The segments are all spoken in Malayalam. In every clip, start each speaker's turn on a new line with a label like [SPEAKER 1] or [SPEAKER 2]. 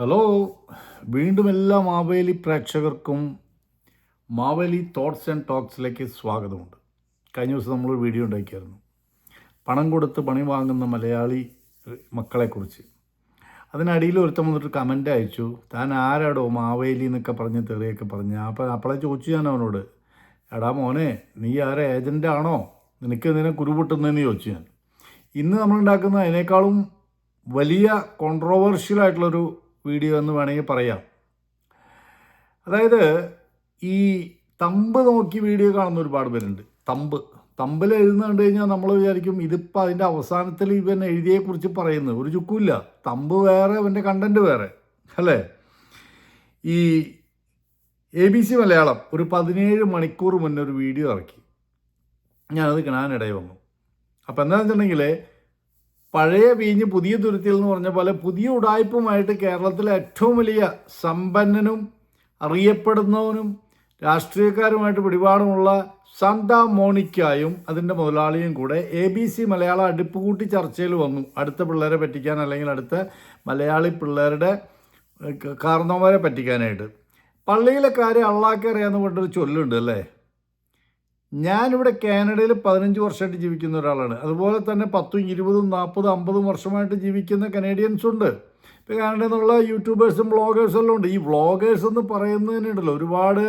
[SPEAKER 1] ഹലോ വീണ്ടും എല്ലാ മാവേലി പ്രേക്ഷകർക്കും മാവേലി തോട്ട്സ് ആൻഡ് ടോക്സിലേക്ക് സ്വാഗതമുണ്ട്. കഴിഞ്ഞ ദിവസം നമ്മളൊരു വീഡിയോ ഉണ്ടാക്കിയായിരുന്നു. പണം കൊടുത്ത് പണി വാങ്ങുന്ന മലയാളി മക്കളെക്കുറിച്ച്. അതിനടിയിൽ ഒരുത്തം വന്നിട്ട് കമന്റ് അയച്ചു. താൻ ആരാടോ മാവേലി എന്നൊക്കെ പറഞ്ഞ് തെറിയൊക്കെ പറഞ്ഞ്. അപ്പം അപ്പോളെ ചോദിച്ചു ഞാൻ അവനോട്. എടാ മോനെ നീ ആരെ ഏജന്റ് ആണോ? നിനക്ക് എന്തിനാ കുരുപൊട്ടുന്നതെന്ന് ചോദിച്ചു ഞാൻ. ഇന്ന് നമ്മളുണ്ടാക്കുന്ന അതിനേക്കാളും വലിയ കോൺട്രോവേഴ്ഷ്യൽ ആയിട്ടുള്ളൊരു വീഡിയോ എന്ന് വേണമെങ്കിൽ പറയാം. അതായത് ഈ തമ്പ് നോക്കി വീഡിയോ കാണുന്ന ഒരുപാട് പേരുണ്ട്. തമ്പ്. തമ്പിൽ എഴുതുന്ന കണ്ടു കഴിഞ്ഞാൽ നമ്മൾ വിചാരിക്കും ഇതിപ്പോൾ അതിന്റെ അവസാനത്തിൽ ഇവൻ എഴുതിയെക്കുറിച്ച് പറയുന്നത്. ഒരു ചുക്കുമില്ല. തമ്പ് വേറെ അവന്റെ കണ്ടന്റ് വേറെ. അല്ലേ? ഈ എ ബി സി മലയാളം ഒരു പതിനേഴ് മണിക്കൂർ മുന്നേ ഒരു വീഡിയോ ഇറക്കി. ഞാനത് കാണാനിടയിൽ വന്നു അപ്പോൾ എന്താണെന്ന് വെച്ചിട്ടുണ്ടെങ്കിൽ പഴയ വീഞ്ഞ് പുതിയ തുരുത്തിൽ എന്ന് പറഞ്ഞ പോലെ പുതിയ ഉടായ്പുമായിട്ട് കേരളത്തിലെ ഏറ്റവും വലിയ സമ്പന്നനും അറിയപ്പെടുന്നവനും രാഷ്ട്രീയക്കാരുമായിട്ട് പിടിപാടുമുള്ള സാന്ത മോണിക്കായും അതിന്റെ മുതലാളിയും കൂടെ എ ബി സി മലയാള അടുപ്പുകൂട്ടി ചർച്ചയിൽ വന്നു. അടുത്ത പിള്ളേരെ പറ്റിക്കാൻ അല്ലെങ്കിൽ അടുത്ത മലയാളി പിള്ളേരുടെ കാർന്നവരെ പറ്റിക്കാനായിട്ട്. പള്ളിയിലെ കാര്യം അള്ളാഹ്ക്ക് അറിയാമെന്ന് പറഞ്ഞൊരു ചൊല്ലുണ്ട് അല്ലേ? ഞാനിവിടെ കാനഡയിൽ പതിനഞ്ച് വർഷമായിട്ട് ജീവിക്കുന്ന ഒരാളാണ്. അതുപോലെ തന്നെ പത്തും ഇരുപതും നാൽപ്പതും അമ്പതും വർഷമായിട്ട് ജീവിക്കുന്ന കനേഡിയൻസ് ഉണ്ട്. ഇപ്പോൾ കാനഡയിൽ നിന്നുള്ള യൂട്യൂബേഴ്സും വ്ളോഗേഴ്സും എല്ലാം ഉണ്ട്. ഈ വ്ളോഗേഴ്സ് എന്ന് പറയുന്നതിനുണ്ടല്ലോ ഒരുപാട്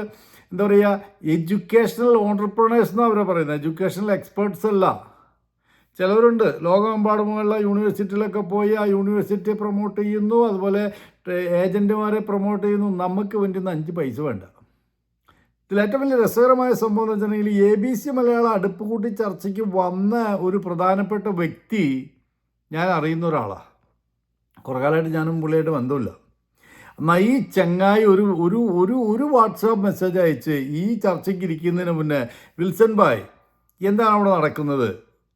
[SPEAKER 1] എന്താ പറയുക എഡ്യൂക്കേഷണൽ ഓണ്ടർപ്രണേഴ്സ് എന്നാണ് അവരെ പറയുന്നത്. എഡ്യൂക്കേഷണൽ എക്സ്പേർട്സ് അല്ല. ചിലവരുണ്ട്. ലോകമെമ്പാടുമുള്ള യൂണിവേഴ്സിറ്റിയിലൊക്കെ പോയി ആ യൂണിവേഴ്സിറ്റി പ്രൊമോട്ട് ചെയ്യുന്നു. അതുപോലെ ഏജന്റുമാരെ പ്രൊമോട്ട് ചെയ്യുന്നു. നമുക്ക് വേണ്ടി അഞ്ച് പൈസ വേണ്ട. ഇതിൽ ഏറ്റവും വലിയ രസകരമായ സംഭവം എന്ന് വെച്ചിട്ടുണ്ടെങ്കിൽ എ ബി സി മലയാളം അടുപ്പ് കൂട്ടി ചർച്ചയ്ക്ക് വന്ന ഒരു പ്രധാനപ്പെട്ട വ്യക്തി ഞാൻ അറിയുന്ന ഒരാളാണ് കുറേ കാലമായിട്ട് ഞാനും പുള്ളിയായിട്ട് ബന്ധമില്ല. എന്നാൽ ഈ ചങ്ങായി ഒരു ഒരു ഒരു ഒരു വാട്സാപ്പ് മെസ്സേജ് അയച്ച് ഈ ചർച്ചയ്ക്ക് ഇരിക്കുന്നതിന് മുന്നേ വിൽസൺ ബായ് എന്താണ് അവിടെ നടക്കുന്നത്?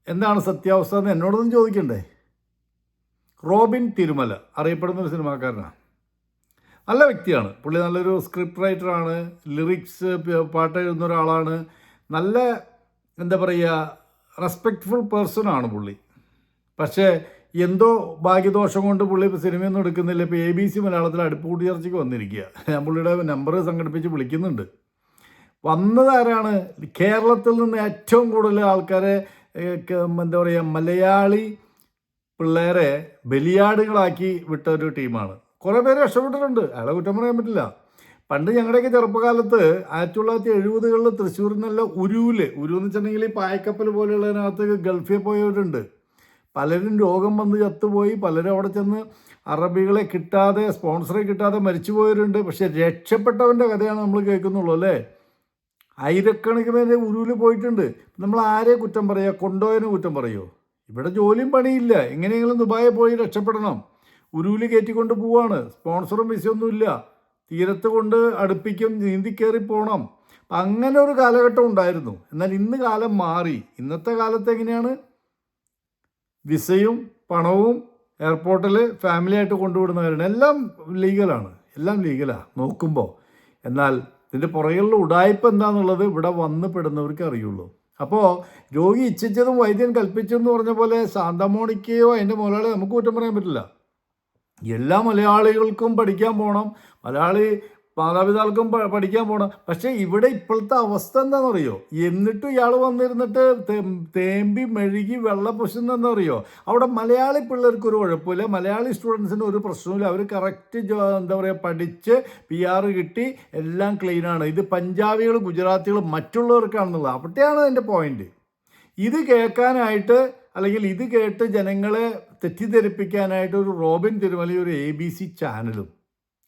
[SPEAKER 1] എന്താണ് സത്യാവസ്ഥ എന്ന് എന്നോടൊന്നും ചോദിക്കണ്ടേ? റോബിൻ തിരുമല അറിയപ്പെടുന്ന ഒരു സിനിമാക്കാരനാണ് നല്ല വ്യക്തിയാണ്. പുള്ളി നല്ലൊരു സ്ക്രിപ്റ്റ് റൈറ്ററാണ് ലിറിക്സ് പാട്ട് എഴുതുന്ന ഒരാളാണ്. നല്ല എന്താ പറയുക റെസ്പെക്റ്റ്ഫുൾ പേഴ്സണാണ് പുള്ളി. പക്ഷേ എന്തോ ഭാഗ്യദോഷം കൊണ്ട് പുള്ളി ഇപ്പോൾ സിനിമയൊന്നും എടുക്കുന്നില്ല. ഇപ്പോൾ എ ബി സി മലയാളത്തിൽ അടുപ്പ് കൂട്ടി ചർച്ചയ്ക്ക് വന്നിരിക്കുക ഞാൻ പുള്ളിയുടെ നമ്പർ സംഘടിപ്പിച്ച് വിളിക്കുന്നുണ്ട്. വന്നത് ആരാണ്? കേരളത്തിൽ നിന്ന് ഏറ്റവും കൂടുതൽ ആൾക്കാരെ എന്താ പറയുക മലയാളി പിള്ളേരെ ബലിയാടുകളാക്കി വിട്ട ഒരു ടീമാണ്. കുറേ പേര് രക്ഷപ്പെട്ടിട്ടുണ്ട്. അയാളെ കുറ്റം പറയാൻ പറ്റില്ല. പണ്ട് ഞങ്ങളുടെയൊക്കെ ചെറുപ്പകാലത്ത് ആയിരത്തി തൊള്ളായിരത്തി എഴുപതുകളിൽ തൃശ്ശൂരിൽ നിന്നല്ല ഉരുവിൽ ഉരു എന്ന് വെച്ചിട്ടുണ്ടെങ്കിൽ ഈ പായക്കപ്പൽ പോലെയുള്ളതിനകത്ത് ഗൾഫിൽ പോയവരുണ്ട്. പലരും രോഗം വന്ന് ചത്തുപോയി. പലരും അവിടെ ചെന്ന് അറബികളെ കിട്ടാതെ സ്പോൺസറെ കിട്ടാതെ മരിച്ചു പോയവരുണ്ട് പക്ഷെ രക്ഷപ്പെട്ടവന്റെ കഥയാണ് നമ്മൾ കേൾക്കുന്നുള്ളൂ അല്ലേ? ആയിരക്കണക്കിന് പേര് ഉരുവിൽ പോയിട്ടുണ്ട്. നമ്മൾ ആരെ കുറ്റം പറയുക കൊണ്ടോയനെ കുറ്റം പറയുമോ ഇവിടെ ജോലിയും പണിയില്ല എങ്ങനെയെങ്കിലും ദുബായിൽ പോയി രക്ഷപ്പെടണം. ഉരുവിൽ കയറ്റിക്കൊണ്ട് പോവാണ്. സ്പോൺസറും വിസയൊന്നുമില്ല. തീരത്ത് കൊണ്ട് അടുപ്പിക്കും നീന്തി കയറി പോകണം അങ്ങനെ ഒരു കാലഘട്ടം ഉണ്ടായിരുന്നു. എന്നാൽ ഇന്ന് കാലം മാറി. ഇന്നത്തെ കാലത്ത് എങ്ങനെയാണ്? വിസയും പണവും എയർപോർട്ടിൽ ഫാമിലിയായിട്ട് കൊണ്ടുവിടുന്നവരാണ്. എല്ലാം ലീഗലാണ് എല്ലാം ലീഗലാണ് നോക്കുമ്പോൾ എന്നാൽ ഇതിന്റെ പുറകിലുള്ള ഉടായ്പ എന്താണെന്നുള്ളത് ഇവിടെ വന്ന് പെടുന്നവർക്ക് അറിയുള്ളൂ. അപ്പോൾ രോഗി ഇച്ഛിച്ചതും വൈദ്യൻ കൽപ്പിച്ചതെന്ന് പറഞ്ഞ പോലെ ശാന്തമോണിക്കയോ അതിന്റെ മുതലാളി നമുക്ക് കുറ്റം പറയാൻ പറ്റില്ല. എല്ലാ മലയാളികൾക്കും പഠിക്കാൻ പോകണം മലയാളി മാതാപിതാക്കൾക്കും പഠിക്കാൻ പോകണം പക്ഷേ ഇവിടെ ഇപ്പോഴത്തെ അവസ്ഥ എന്താണെന്നറിയോ എന്നിട്ടും ഇയാൾ വന്നിരുന്നിട്ട് തേമ്പി മെഴുകി വെള്ള പൊശുന്നെന്നറിയോ അവിടെ മലയാളി പിള്ളേർക്ക് ഒരു കുഴപ്പമില്ല. മലയാളി സ്റ്റുഡൻസിന് ഒരു പ്രശ്നമില്ല അവർ കറക്റ്റ് എന്താ പറയുക പഠിച്ച് പി ആർ കിട്ടി എല്ലാം ക്ലീനാണ് ഇത് പഞ്ചാബികൾ ഗുജറാത്തികൾ മറ്റുള്ളവർക്കാണെന്നുള്ളത്. അവിടെയാണ് എന്റെ പോയിന്റ് ഇത് കേൾക്കാനായിട്ട് അല്ലെങ്കിൽ ഇത് കേട്ട് ജനങ്ങളെ തെറ്റിദ്ധരിപ്പിക്കാനായിട്ട് ഒരു റോബിൻ തിരുമലി ഒരു എ ബി സി ചാനലും.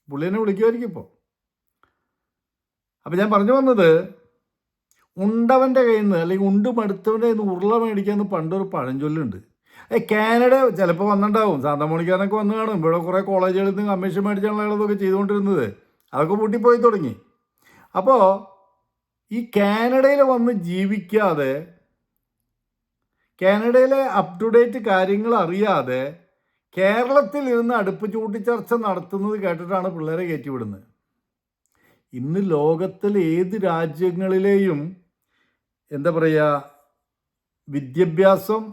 [SPEAKER 1] പുള്ളിനെ വിളിക്കുമായിരിക്കും ഇപ്പോൾ അപ്പം ഞാൻ പറഞ്ഞു വന്നത് ഉണ്ടവന്റെ കയ്യിൽ നിന്ന് അല്ലെങ്കിൽ ഉണ്ട് മടുത്തവന്റെ കയ്യിൽ നിന്ന് ഉരുള മേടിക്കാമെന്ന് പണ്ടൊരു പഴഞ്ചൊല്ലുണ്ട്. ഏ കാനഡ ചിലപ്പോൾ വന്നിട്ടുണ്ടാവും സാന്താമോണിക്കാരനൊക്കെ വന്ന് കാണും. ഇവിടെ കുറേ കോളേജുകളിൽ നിന്ന് കമ്മീഷൻ മേടിച്ചാണല്ലോ ഇതൊക്കെ ചെയ്തുകൊണ്ടിരുന്നത്. അതൊക്കെ പൂട്ടിപ്പോയി തുടങ്ങി. അപ്പോൾ ഈ കാനഡയിൽ വന്ന് ജീവിക്കാതെ കാനഡയിലെ അപ് ടു ഡേറ്റ് കാര്യങ്ങൾ അറിയാതെ കേരളത്തിൽ ഇരുന്ന് അടുപ്പ് ചൂട്ടിച്ചർച്ച നടത്തുന്നത് കേട്ടിട്ടാണ് പിള്ളേരെ കയറ്റിവിടുന്നത്. ഇന്ന് ലോകത്തിലെ ഏത് രാജ്യങ്ങളിലെയും എന്താ പറയുക വിദ്യാഭ്യാസം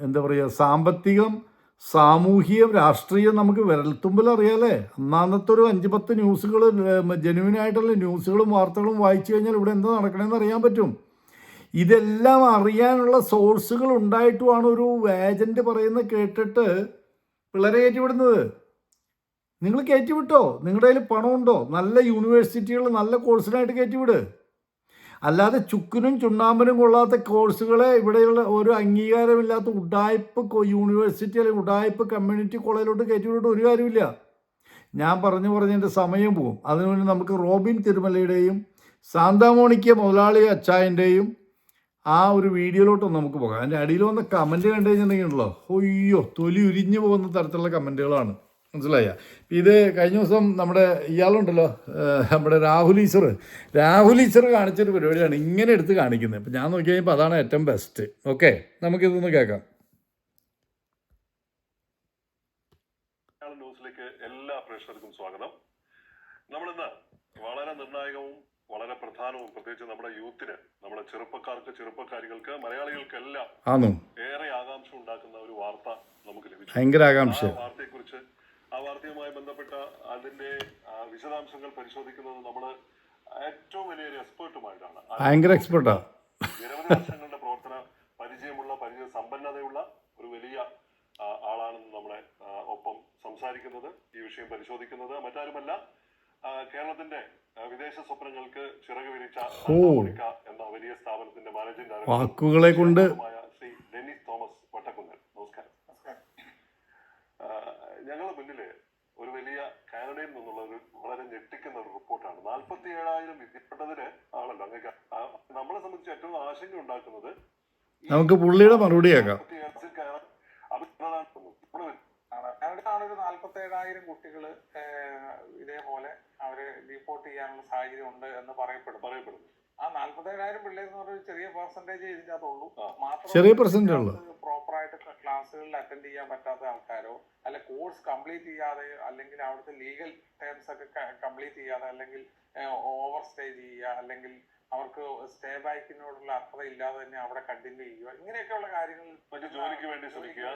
[SPEAKER 1] എന്താ പറയുക സാമ്പത്തികം സാമൂഹികം രാഷ്ട്രീയം നമുക്ക് വിരൽത്തുമ്പിൽ അറിയാലേ. അന്നാന്നത്തെ ഒരു അഞ്ച് പത്ത് ന്യൂസുകൾ ജെനുവിനായിട്ടുള്ള ന്യൂസുകളും വാർത്തകളും വായിച്ചു കഴിഞ്ഞാൽ ഇവിടെ എന്താ നടക്കണമെന്ന് അറിയാൻ പറ്റും. ഇതെല്ലാം അറിയാനുള്ള സോഴ്സുകൾ ഉണ്ടായിട്ടുമാണ് ഒരു ഏജന്റ് പറയുന്നത് കേട്ടിട്ട് പിള്ളേരെ കയറ്റിവിടുന്നത്. നിങ്ങൾ കയറ്റിവിട്ടോ? നിങ്ങളുടെ കയ്യിൽ പണമുണ്ടോ? നല്ല യൂണിവേഴ്സിറ്റികൾ നല്ല കോഴ്സിനായിട്ട് കയറ്റിവിട്. അല്ലാതെ ചുക്കിനും ചുണ്ണാമ്പനും കൊള്ളാത്ത കോഴ്സുകളെ ഇവിടെയുള്ള ഒരു അംഗീകാരമില്ലാത്ത ഉഡായ്പ് യൂണിവേഴ്സിറ്റി അല്ലെങ്കിൽ ഉഡായ്പ് കമ്മ്യൂണിറ്റി കോളേജിലോട്ട് കയറ്റിവിട്ട് ഒരു കാര്യമില്ല. ഞാൻ പറഞ്ഞു പറഞ്ഞ് എന്റെ സമയം പോകും. അതിനുവേണ്ടി നമുക്ക് റോബിൻ തിരുമലയുടെയും സാന്താമോണിക്ക മുതലാളി അച്ചായന്റെയും ആ ഒരു വീഡിയോയിലോട്ടൊന്ന് നമുക്ക് പോകാം. അതിന്റെ അടിയിൽ വന്ന കമന്റ് കണ്ടു കഴിഞ്ഞിട്ടുണ്ടെങ്കിലുണ്ടല്ലോ ഒയ്യോ തൊലി ഉരിഞ്ഞു പോകുന്ന തരത്തിലുള്ള കമന്റുകളാണ് മനസ്സിലായ? ഇത് കഴിഞ്ഞ ദിവസം നമ്മുടെ ഇയാളുണ്ടല്ലോ നമ്മുടെ രാഹുൽ ഈശ്വർ. രാഹുൽ ഈശ്വർ കാണിച്ചൊരു പരിപാടിയാണ് ഇങ്ങനെ എടുത്ത് കാണിക്കുന്നത്. അപ്പം ഞാൻ നോക്കി കഴിഞ്ഞപ്പോൾ അതാണ് ഏറ്റവും ബെസ്റ്റ് ഓക്കെ നമുക്കിതൊന്ന് കേൾക്കാം.
[SPEAKER 2] ന്യൂസിലേക്ക് എല്ലാ പ്രേക്ഷകർക്കും സ്വാഗതം. നമ്മളിന്ന് വളരെ നിർണായകവും വളരെ പ്രധാനവും പ്രത്യേകിച്ച് നമ്മുടെ യൂത്തിന് നമ്മുടെ ചെറുപ്പക്കാർക്ക് ചെറുപ്പക്കാരികൾക്ക് മലയാളികൾക്കെല്ലാം
[SPEAKER 1] ആന്നു
[SPEAKER 2] ഏറെ ആകാംക്ഷ ഉണ്ടാക്കുന്ന ഒരു വാർത്ത നമുക്ക് ലഭിച്ചു.
[SPEAKER 1] ഭയങ്കര ആകാംക്ഷ.
[SPEAKER 2] ആ വാർത്തയെക്കുറിച്ച് ആ വാർത്തയുമായി ബന്ധപ്പെട്ട അതിന്റെ വിശദാംശങ്ങൾ പരിശോധിക്കുന്നത് നമ്മൾ ഏറ്റവും വലിയൊരു എക്സ്പേർട്ടുമായിട്ടാണ്. ആ
[SPEAKER 1] ഭയങ്കര എക്സ്പെർട്ടാ.
[SPEAKER 2] നിരവധി വർഷങ്ങളുടെ പ്രവർത്തന പരിചയമുള്ള പരിചയ സമ്പന്നതയുള്ള ഒരു വലിയ ആ, ആളാണെന്ന് നമ്മളെ ഒപ്പം സംസാരിക്കുന്നത് ഈ വിഷയം പരിശോധിക്കുന്നത് മറ്റാരുമല്ല. ആ, കേരളത്തിന്റെ വിദേശ സ്വപ്നങ്ങൾക്ക് ചിറക് വിരിച്ച എന്ന വലിയ സ്ഥാപനത്തിന്റെ മാനേജിംഗ് ഡയറക്ടർ
[SPEAKER 1] വാക്കുകളെ കൊണ്ട്
[SPEAKER 2] ശ്രീ ഡെന്നിസ് തോമസ് വട്ടക്കുന്നൻ നമസ്കാരം. ഞങ്ങളുടെ മുന്നിൽ ഒരു വലിയ കാനഡയിൽ നിന്നുള്ള ഒരു വളരെ ഞെട്ടിക്കുന്ന ഒരു റിപ്പോർട്ടാണ്. നാൽപ്പത്തി ഏഴായിരം വിദ്യപ്പെട്ടതിന് ആണല്ലോ അങ്ങ് നമ്മളെ സംബന്ധിച്ച് ഏറ്റവും ആശങ്ക ഉണ്ടാക്കുന്നത്
[SPEAKER 1] നമുക്ക് പുള്ളിയുടെ മറുപടി കേൾക്കാം.
[SPEAKER 3] ഒരു നാല്പത്തി ഏഴായിരം കുട്ടികൾ ഇതേപോലെ അവർ ഡീപ്പോർട്ട് ചെയ്യാനുള്ള സാഹചര്യം ഉണ്ട് എന്ന് പറയപ്പെടുന്നു
[SPEAKER 2] പറയപ്പെടുന്നു
[SPEAKER 3] ആ നാല്പത്തി ഏഴായിരം പിള്ളേർ എന്ന് പറഞ്ഞ ഒരു ചെറിയ പെർസെന്റേജ് ഇതിന്റെ അകത്തുള്ളൂ
[SPEAKER 2] ആ.
[SPEAKER 1] ചെറിയ percentage ഉള്ളൂ.
[SPEAKER 3] പ്രോപ്പർ ആയിട്ട് ക്ലാസ്സുകളിൽ അറ്റൻഡ് ചെയ്യാൻ പറ്റാത്ത ആൾക്കാരോ അല്ല കോഴ്സ് കംപ്ലീറ്റ് ചെയ്യാതെ അല്ലെങ്കിൽ അവിടുത്തെ ലീഗൽ ടേംസ് ഒക്കെ കംപ്ലീറ്റ് ചെയ്യാതെ അല്ലെങ്കിൽ ഓവർ സ്റ്റേ ചെയ്യുക അല്ലെങ്കിൽ അവർക്ക് സ്റ്റേ ബാക്കിനോടുള്ള അർഹത ഇല്ലാതെ തന്നെ അവിടെ കണ്ടിന്യൂ ചെയ്യുക ഇങ്ങനെയൊക്കെയുള്ള കാര്യങ്ങൾ
[SPEAKER 2] മറ്റു ജോലിക്ക് വേണ്ടി ശ്രമിക്കുക.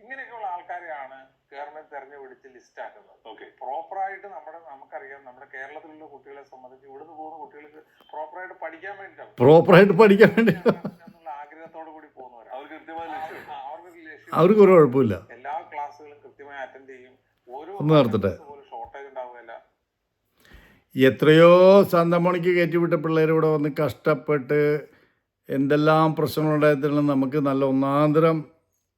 [SPEAKER 3] ഇങ്ങനെയൊക്കെയുള്ള ആൾക്കാരെയാണ് ഗവൺമെന്റ് പിടിച്ച് ലിസ്റ്റ് ആക്കുന്നത്.
[SPEAKER 2] ഓക്കെ
[SPEAKER 3] പ്രോപ്പറായിട്ട് നമ്മുടെ നമുക്കറിയാം നമ്മുടെ കേരളത്തിലുള്ള കുട്ടികളെ സംബന്ധിച്ച് ഇവിടുന്ന് പോകുന്ന കുട്ടികൾക്ക് പ്രോപ്പറായിട്ട് പഠിക്കാൻ വേണ്ടിയിട്ടാണ്.
[SPEAKER 1] പ്രോപ്പറായിട്ട് പഠിക്കാൻ വേണ്ടി.
[SPEAKER 3] എന്നുള്ള ആഗ്രഹത്തോടു കൂടി പോകുന്നവരാണ്.
[SPEAKER 2] അവർക്ക് കൃത്യമായ ലക്ഷ്യം
[SPEAKER 3] ആ, ലക്ഷ്യം
[SPEAKER 1] അവർക്ക് ഒരു കുഴപ്പമില്ല.
[SPEAKER 3] എല്ലാ ക്ലാസ്സുകളും കൃത്യമായി അറ്റൻഡ് ചെയ്യും. ഓരോ ഷോർട്ടേജ് ഉണ്ടാവുകയില്ല.
[SPEAKER 1] എത്രയോ സാന്തമണിക്ക് കയറ്റിവിട്ട പിള്ളേർ ഇവിടെ വന്ന് കഷ്ടപ്പെട്ട് എന്തെല്ലാം പ്രശ്നങ്ങളുണ്ടായതിലും നമുക്ക് നല്ല ഒന്നാന്തരം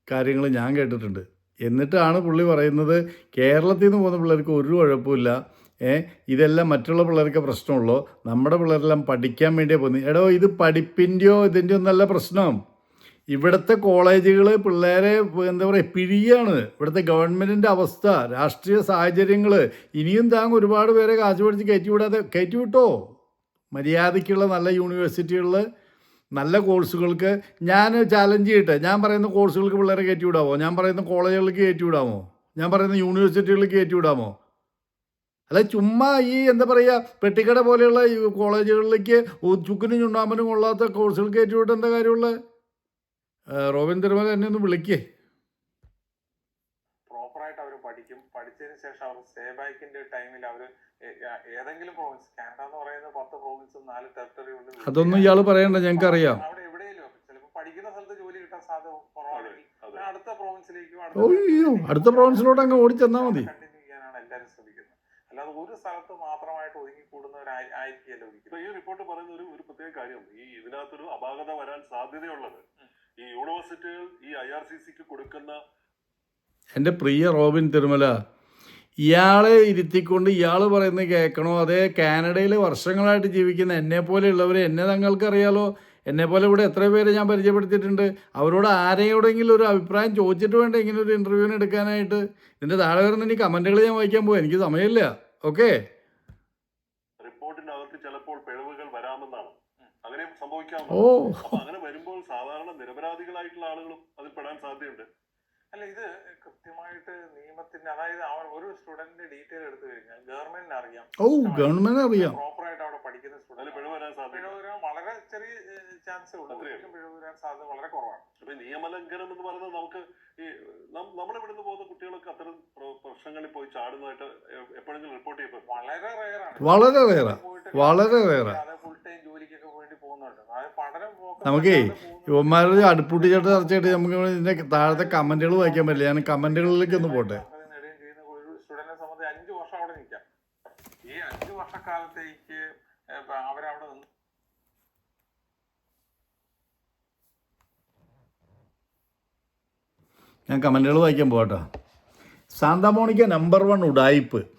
[SPEAKER 1] കാര്യങ്ങൾ ഞാൻ കേട്ടിട്ടുണ്ട്. എന്നിട്ടാണ് പുള്ളി പറയുന്നത് കേരളത്തിൽ നിന്ന് പോകുന്ന പിള്ളേർക്ക് ഒരു കുഴപ്പമില്ല. ഏ ഇതെല്ലാം മറ്റുള്ള പിള്ളേർക്ക് പ്രശ്നമുള്ളൂ. നമ്മുടെ പിള്ളേരെല്ലാം പഠിക്കാൻ വേണ്ടിയേ പോകുന്നത്. എടോ ഇത് പഠിപ്പിന്റെയോ ഇതിന്റെയോ നല്ല പ്രശ്നം. ഇവിടുത്തെ കോളേജുകൾ പിള്ളേരെ എന്താ പറയുക പിഴിയാണ്. ഇവിടുത്തെ ഗവൺമെന്റിന്റെ അവസ്ഥ രാഷ്ട്രീയ സാഹചര്യങ്ങൾ ഇനിയും താങ് ഒരുപാട് പേരെ കാശ് പഠിച്ച് കയറ്റി വിടാതെ കയറ്റി വിട്ടോ മര്യാദയ്ക്കുള്ള നല്ല യൂണിവേഴ്സിറ്റികളിൽ നല്ല കോഴ്സുകൾക്ക് ഞാൻ ചാലഞ്ച് ചെയ്യട്ടെ. ഞാൻ പറയുന്ന കോഴ്സുകൾക്ക് പിള്ളേരെ കയറ്റി വിടാമോ ഞാൻ പറയുന്ന കോളേജുകളിലേക്ക് കയറ്റി വിടാമോ ഞാൻ പറയുന്ന യൂണിവേഴ്സിറ്റികളിലേക്ക് കയറ്റി വിടാമോ അല്ല ചുമ്മാ ഈ എന്താ പറയുക പെട്ടിക്കട പോലെയുള്ള കോളേജുകളിലേക്ക് ചുക്കിനും ചുണ്ണാമ്പനും കൊള്ളാത്ത കോഴ്സുകൾ കയറ്റി വിട്ട് എന്താ കാര്യമുള്ളത് റോബിൻ തിരുമല എന്നെ ഒന്ന് വിളിക്കേ.
[SPEAKER 3] ആയിട്ട് അവർ പഠിക്കും. പഠിച്ചതിന് ശേഷം അവർ സ്റ്റേ ബാക്കിന്റെ ടൈമിൽ അവർ ഏതെങ്കിലും പ്രോവിൻസ് കാനഡ എന്ന് പറയുന്ന പത്ത് പ്രോവിൻസും നാല് ടെറിട്ടറി ഉണ്ട്
[SPEAKER 1] അതൊന്നും ഇയാൾ പറയണ്ട ഞങ്ങൾക്ക് അറിയാം
[SPEAKER 3] അവിടെ എവിടെയെങ്കിലും ചിലപ്പോൾ പഠിക്കുന്ന സ്ഥലത്ത് ജോലി കിട്ടാൻ സാധ്യത കുറവാണെങ്കിൽ അടുത്ത പ്രോവിൻസിലേക്കും
[SPEAKER 1] അയ്യോ അടുത്ത പ്രോവിൻസിലോട്ട് അങ്ങ് ഓടിച്ചെന്നാൽ മതി.
[SPEAKER 3] കണ്ടിന്യൂ ചെയ്യാനാണ് എല്ലാവരും ശ്രമിക്കുന്നത്. അല്ലാതെ ഒരു സ്ഥലത്ത് മാത്രമായിട്ട് ഒതുങ്ങിക്കൂടുന്നവരായിരിക്കില്ല
[SPEAKER 2] ഇപ്പൊ
[SPEAKER 3] ഒരിക്കലും.
[SPEAKER 2] ഈ റിപ്പോർട്ട് പറയുന്ന ഒരു ഒരു പ്രത്യേക കാര്യം. ഈ ഇതിനകത്തൊരു അപാകത വരാൻ സാധ്യതയുള്ളത് ഈ യൂണിവേഴ്സിറ്റികൾ ഈ ഐ ആർ സി സിക്ക് കൊടുക്കുന്ന
[SPEAKER 1] എന്റെ പ്രിയ റോബിൻ തിരുമല ഇയാളെ ഇരുത്തിക്കൊണ്ട് ഇയാൾ പറയുന്നത് കേൾക്കണോ? അതേ കാനഡയിൽ വർഷങ്ങളായിട്ട് ജീവിക്കുന്ന എന്നെ പോലെയുള്ളവർ എന്നെ തങ്ങൾക്കറിയാലോ? എന്നെ പോലെ ഇവിടെ എത്ര പേര് ഞാൻ പരിചയപ്പെടുത്തിയിട്ടുണ്ട്? അവരോട് ആരെയോടെങ്കിലും ഒരു അഭിപ്രായം ചോദിച്ചിട്ട് വേണ്ട ഇങ്ങനെ ഒരു ഇന്റർവ്യൂവിന് എടുക്കാനായിട്ട്? ഇതിന്റെ താഴെ വരുന്ന ഇനി കമന്റുകൾ ഞാൻ വായിക്കാൻ പോകും എനിക്ക് സമയമില്ല. ഓക്കെ?
[SPEAKER 2] റിപ്പോർട്ടിനകത്ത് ചിലപ്പോൾ പിഴവുകൾ വരാമെന്നാണ്. അങ്ങനെ
[SPEAKER 1] ഓ.
[SPEAKER 2] അങ്ങനെ വരുമ്പോൾ സാധാരണ നിരപരാധികളായിട്ടുള്ള ആളുകളും അതിൽ പെടാൻ സാധ്യതയുണ്ട്.
[SPEAKER 3] അല്ല ഇത് കൃത്യമായിട്ട് നിയമത്തിന്റെ അതായത് അവർ ഒരു സ്റ്റുഡന്റിന്റെ ഡീറ്റെയിൽ എടുത്തു കഴിഞ്ഞാൽ ഗവൺമെന്റിന് അറിയാം.
[SPEAKER 1] ഓ ഗവൺമെന്റ് അറിയാം.
[SPEAKER 3] പ്രോപ്പർ ആയിട്ട് അവിടെ പഠിക്കുന്ന സ്റ്റുഡന്റ്
[SPEAKER 2] പിഴവ് വരാൻ സാധ്യത
[SPEAKER 3] വളരെ ചെറിയ ചാൻസ് ഉള്ളൂ. പിഴവ് വരാൻ സാധ്യത വളരെ കുറവാണ്.
[SPEAKER 2] അപ്പൊ നിയമലംഘനം എന്ന് പറയുന്നത് നമുക്ക് ഈ നം- നമ്മളിവിടുന്ന് പോകുന്ന കുട്ടികളൊക്കെ അത്തരം പ്ര- പ്രശ്നങ്ങളിൽ പോയി ചാടുന്നതായിട്ട് എപ്പോഴെങ്കിലും റിപ്പോർട്ട് ചെയ്യപ്പെടും.
[SPEAKER 3] വളരെ റെയറാണ്
[SPEAKER 1] വളരെ rare വളരെ rare ആ.
[SPEAKER 3] ഫുൾ ടൈം ജോലിക്കൊക്കെ വേണ്ടി പോകുന്നുണ്ട് അതായത് പഠനം focus
[SPEAKER 1] നമുക്കേ. യുവന്മാരുടെ അടുപ്പൂട്ടിച്ചാട്ട് ചർച്ചയായിട്ട് നമുക്ക് ഇതിന്റെ താഴത്തെ കമന്റുകൾ വായിക്കാൻ പറ്റില്ല. ഞാൻ കമന്റുകളിലേക്ക് ഒന്ന് പോട്ടെ. ഞാൻ കമന്റുകൾ വായിക്കാൻ പോകട്ടോ സാന്താമോണിക്ക നമ്പർ വൺ ഉഡായിപ്പ്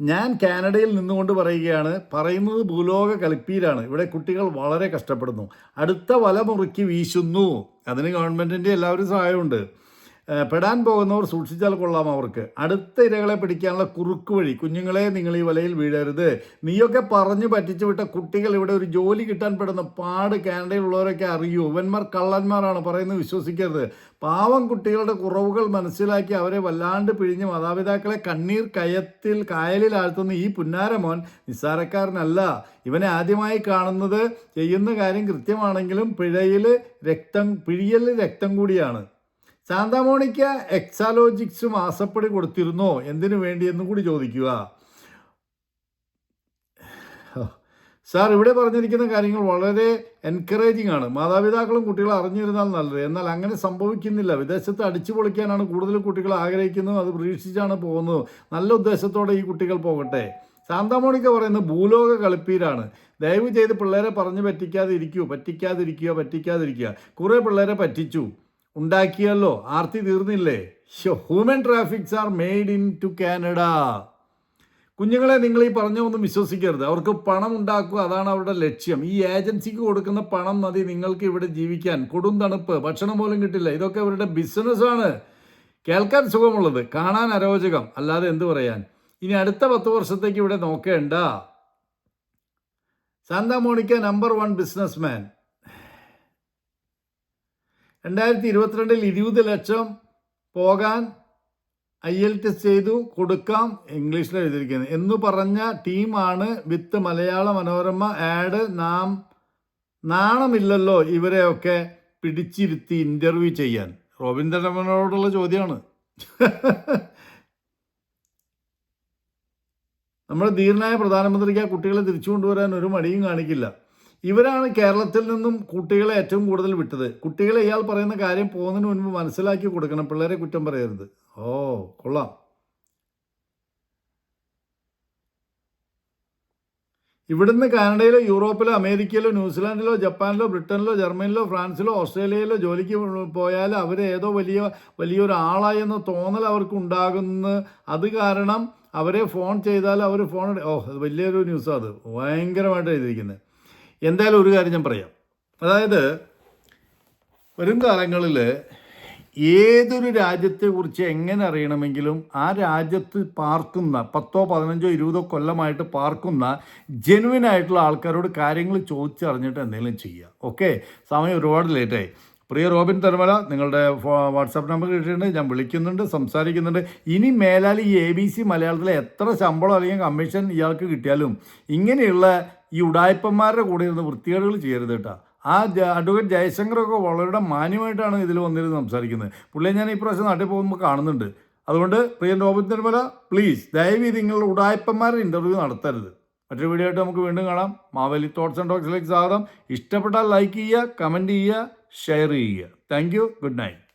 [SPEAKER 1] ഞാൻ കാനഡയിൽ നിന്നുകൊണ്ട് പറയുകയാണ് പറയുന്നത് ഭൂലോക കളിപ്പീരാണ് ഇവിടെ കുട്ടികൾ വളരെ കഷ്ടപ്പെടുന്നു. അടുത്ത വല മുറുക്കി വീശുന്നു. അതിന് ഗവൺമെന്റിന്റെ എല്ലാവരും സഹായമുണ്ട്. പെടാൻ പോകുന്നവർ സൂക്ഷിച്ചാൽ കൊള്ളാം അവർക്ക്. അടുത്ത ഇരകളെ പിടിക്കാനുള്ള കുറുക്ക് വഴി. കുഞ്ഞുങ്ങളെ നിങ്ങൾ ഈ വലയിൽ വീഴരുത്. നീയൊക്കെ പറഞ്ഞു പറ്റിച്ചു വിട്ട കുട്ടികൾ ഇവിടെ ഒരു ജോലി കിട്ടാൻ പെടുന്ന പാട് കാനഡയിലുള്ളവരൊക്കെ അറിയൂ. ഇവന്മാർ കള്ളന്മാരാണ് പറയുന്നത് വിശ്വസിക്കരുത്. പാവം കുട്ടികളുടെ കുറവുകൾ മനസ്സിലാക്കി അവരെ വല്ലാണ്ട് പിഴിഞ്ഞ് മാതാപിതാക്കളെ കണ്ണീർ കയത്തിൽ കായലിൽ ആഴ്ത്തുന്ന ഈ പുന്നാരമോൻ നിസ്സാരക്കാരനല്ല. ഇവനെ ആദ്യമായി കാണുന്നത് ചെയ്യുന്ന കാര്യം കൃത്യമാണെങ്കിലും പിഴയിൽ രക്തം പിഴിയൽ രക്തം കൂടിയാണ്. സാന്താമോണിക്ക എക്സാലോജിക്സ് മാസപ്പടി കൊടുത്തിരുന്നോ? എന്തിനു വേണ്ടി എന്നും കൂടി ചോദിക്കുക. സാർ ഇവിടെ പറഞ്ഞിരിക്കുന്ന കാര്യങ്ങൾ വളരെ എൻകറേജിംഗ് ആണ്. മാതാപിതാക്കളും കുട്ടികളും അറിഞ്ഞിരുന്നാൽ നല്ലത്. എന്നാൽ അങ്ങനെ സംഭവിക്കുന്നില്ല. വിദേശത്ത് അടിച്ചു പൊളിക്കാനാണ് കൂടുതൽ കുട്ടികൾ ആഗ്രഹിക്കുന്നത്. അത് പ്രതീക്ഷിച്ചാണ് പോകുന്നത്. നല്ല ഉദ്ദേശത്തോടെ ഈ കുട്ടികൾ പോകട്ടെ. സാന്താമോണിക്ക പറയുന്നത് ഭൂലോക കളിപ്പീരാണ്. ദയവ് ചെയ്ത് പിള്ളേരെ പറഞ്ഞു പറ്റിക്കാതെ ഇരിക്കൂ പറ്റിക്കാതിരിക്കുക പറ്റിക്കാതിരിക്കുക. കുറേ പിള്ളേരെ പറ്റിച്ചു. ഉണ്ടാക്കിയല്ലോ. ആർത്തി തീർന്നില്ലേ? Human traffics are made in to Canada കുഞ്ഞുങ്ങളെ നിങ്ങൾ ഈ പറഞ്ഞൊന്നും വിശ്വസിക്കരുത്. അവർക്ക് പണം ഉണ്ടാക്കുക അതാണ് അവരുടെ ലക്ഷ്യം. ഈ ഏജൻസിക്ക് കൊടുക്കുന്ന പണം മതി നിങ്ങൾക്ക് ഇവിടെ ജീവിക്കാൻ. കൊടും തണുപ്പ് ഭക്ഷണം പോലും കിട്ടില്ല. ഇതൊക്കെ അവരുടെ ബിസിനസ്സാണ് കേൾക്കാൻ സുഖമുള്ളത്. കാണാൻ അരോചകം. അല്ലാതെ എന്തു പറയാൻ? ഇനി അടുത്ത പത്ത് വർഷത്തേക്ക് ഇവിടെ നോക്കേണ്ട. Santa Monica number one businessman രണ്ടായിരത്തി ഇരുപത്തിരണ്ടിൽ ഇരുപത് ലക്ഷം പോകാൻ ഐ എൽ ടെസ്റ്റ് ചെയ്തു കൊടുക്കാം ഇംഗ്ലീഷിൽ എഴുതിയിരിക്കുന്നത് എന്ന് പറഞ്ഞ ടീമാണ് വിത്ത് മലയാള മനോരമ ആഡ് നാം നാണമില്ലല്ലോ ഇവരെയൊക്കെ പിടിച്ചിരുത്തി ഇന്റർവ്യൂ ചെയ്യാൻ. റോബിന്ദ്രനോടുള്ള ചോദ്യമാണ്. നമ്മുടെ ധീരനായ പ്രധാനമന്ത്രിക്ക് ആ കുട്ടികളെ തിരിച്ചു കൊണ്ടുവരാൻ ഒരു മടിയും കാണിക്കില്ല. ഇവരാണ് കേരളത്തിൽ നിന്നും കുട്ടികളെ ഏറ്റവും കൂടുതൽ വിട്ടത്. കുട്ടികളെ ഇയാൾ പറയുന്ന കാര്യം പോകുന്നതിന് മുൻപ് മനസ്സിലാക്കി കൊടുക്കണം. പിള്ളേരെ കുറ്റം പറയരുത്. ഓ കൊള്ളാം. ഇവിടുന്ന് കാനഡയിലോ യൂറോപ്പിലോ അമേരിക്കയിലോ ന്യൂസിലാൻഡിലോ ജപ്പാനിലോ ബ്രിട്ടനിലോ ജർമ്മനിലോ ഫ്രാൻസിലോ ഓസ്ട്രേലിയയിലോ ജോലിക്ക് പോയാൽ അവർ ഏതോ വലിയ വലിയൊരാളായി എന്ന തോന്നൽ അവർക്ക് ഉണ്ടാകുന്ന. അത് കാരണം അവരെ ഫോൺ ചെയ്താൽ അവർ ഫോൺ ഓ വലിയൊരു ന്യൂസാണ് അത്. ഭയങ്കരമായിട്ട് എഴുതിയിരിക്കുന്നത്. എന്തായാലും ഒരു കാര്യം ഞാൻ പറയാം. അതായത് വരും കാലങ്ങളിൽ ഏതൊരു രാജ്യത്തെക്കുറിച്ച് എങ്ങനെ അറിയണമെങ്കിലും ആ രാജ്യത്ത് പാർക്കുന്ന പത്തോ പതിനഞ്ചോ ഇരുപതോ കൊല്ലമായിട്ട് പാർക്കുന്ന ജെനുവിൻ ആയിട്ടുള്ള ആൾക്കാരോട് കാര്യങ്ങൾ ചോദിച്ചറിഞ്ഞിട്ട് എന്തെങ്കിലും ചെയ്യുക ഓക്കെ സമയം ഒരുപാട് ലേറ്റായി പ്രിയ റോബിൻ തരമല നിങ്ങളുടെ വാട്സാപ്പ് നമ്പർ കിട്ടിയിട്ടുണ്ട്. ഞാൻ വിളിക്കുന്നുണ്ട് സംസാരിക്കുന്നുണ്ട്. ഇനി മേലാൽ ഈ എ ബി സി മലയാളത്തിലെ എത്ര ശമ്പളം അല്ലെങ്കിൽ കമ്മീഷൻ ഇയാൾക്ക് കിട്ടിയാലും ഇങ്ങനെയുള്ള ഈ ഉടായ്പന്മാരുടെ കൂടെ ഇരുന്ന് വൃത്തികേടുകൾ ചെയ്യരുത് കേട്ടോ. ആ അഡ്വക്കേറ്റ് ജയശങ്കറൊക്കെ വളരെ മാന്യമായിട്ടാണ് ഇതിൽ വന്നിരുന്ന് സംസാരിക്കുന്നത്. പുള്ളിയെ ഞാൻ ഈ പ്രാവശ്യം നാട്ടിൽ പോകുമ്പോൾ കാണുന്നുണ്ട്. അതുകൊണ്ട് പ്രിയൻ റോബിൻ തിരുമല പ്ലീസ് ദയവ് നിങ്ങളുടെ ഉടായ്പന്മാരുടെ ഇന്റർവ്യൂ നടത്തരുത്. മറ്റൊരു വീഡിയോ ആയിട്ട് നമുക്ക് വീണ്ടും കാണാം. മാവേലി തോട്ട്സ് ആൻഡ് ടോക്സിലേക്ക് സ്വാഗതം. ഇഷ്ടപ്പെട്ടാൽ ലൈക്ക് ചെയ്യുക കമന്റ് ചെയ്യുക. ഷെയർ ചെയ്യുക താങ്ക് യു ഗുഡ് നൈറ്റ്